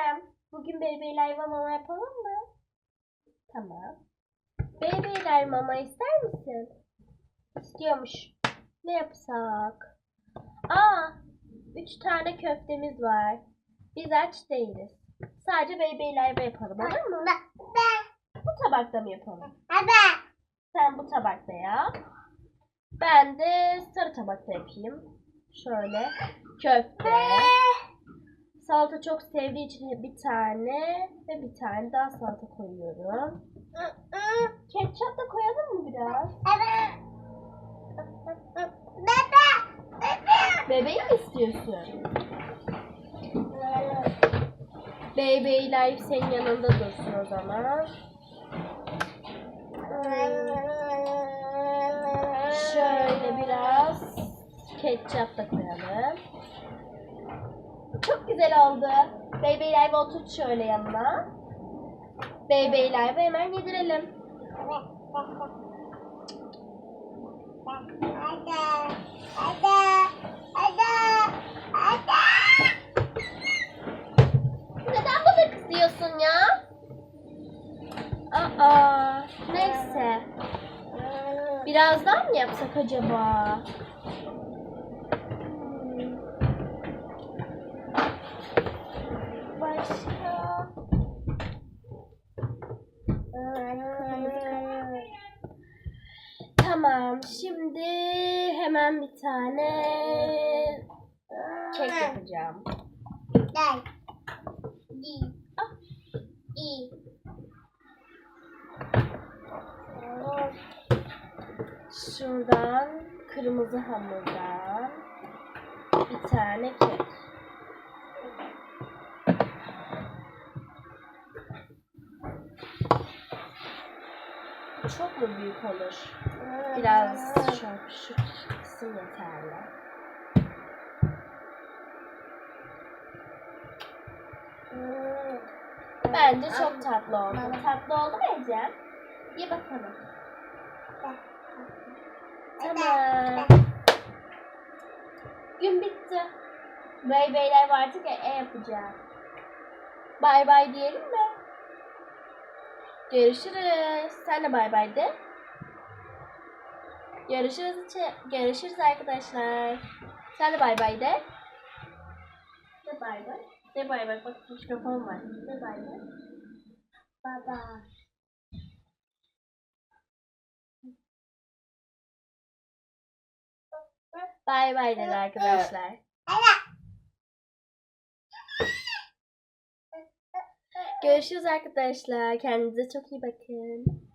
Ecem, bugün bebeğler mama yapalım mı? Tamam. Bebeğler mama ister misin? İstiyormuş. Ne yapsak? Aa, üç tane köftemiz var. Biz aç değiliz. Sadece bebeğler yapalım olur mu? Bu tabakta mı yapalım? Sen bu tabakta yap. Ben de sarı tabakta yapayım. Şöyle köfte. Salata çok sevdiği için bir tane ve bir tane daha salata koyuyorum. Ketçap da koyalım mı biraz? Bebeği mi istiyorsun? Life senin yanında dursun o zaman. Şöyle biraz ketçap da koyalım. Çok güzel oldu. Baby Live oturt şöyle yanına. Baby Live'ı hemen yedirelim. Neden bana kızıyorsun ya? Aa, neyse. Birazdan mı yapsak acaba? Tamam, şimdi hemen bir tane kek yapacağım. Ah, Şuradan kırmızı hamurdan bir tane kek. Çok mu büyük olur? Biraz şu, şu kısım yeterli. Bence çok tatlı oldu. Tatlı oldu mu Ecem? Ye bakalım. Tamam. Gün bitti. Bey beyler artık e, e yapacağım. Bay bay diyelim mi? Görüşürüz. Sen de bay bay de. Görüşürüz. Görüşürüz arkadaşlar. Sen de bay bay de. De bay bay. De bay bay. Bak mikrofon var. De bay bay. Bay. Bay bay dedi arkadaşlar. Görüşürüz arkadaşlar. Kendinize çok iyi bakın.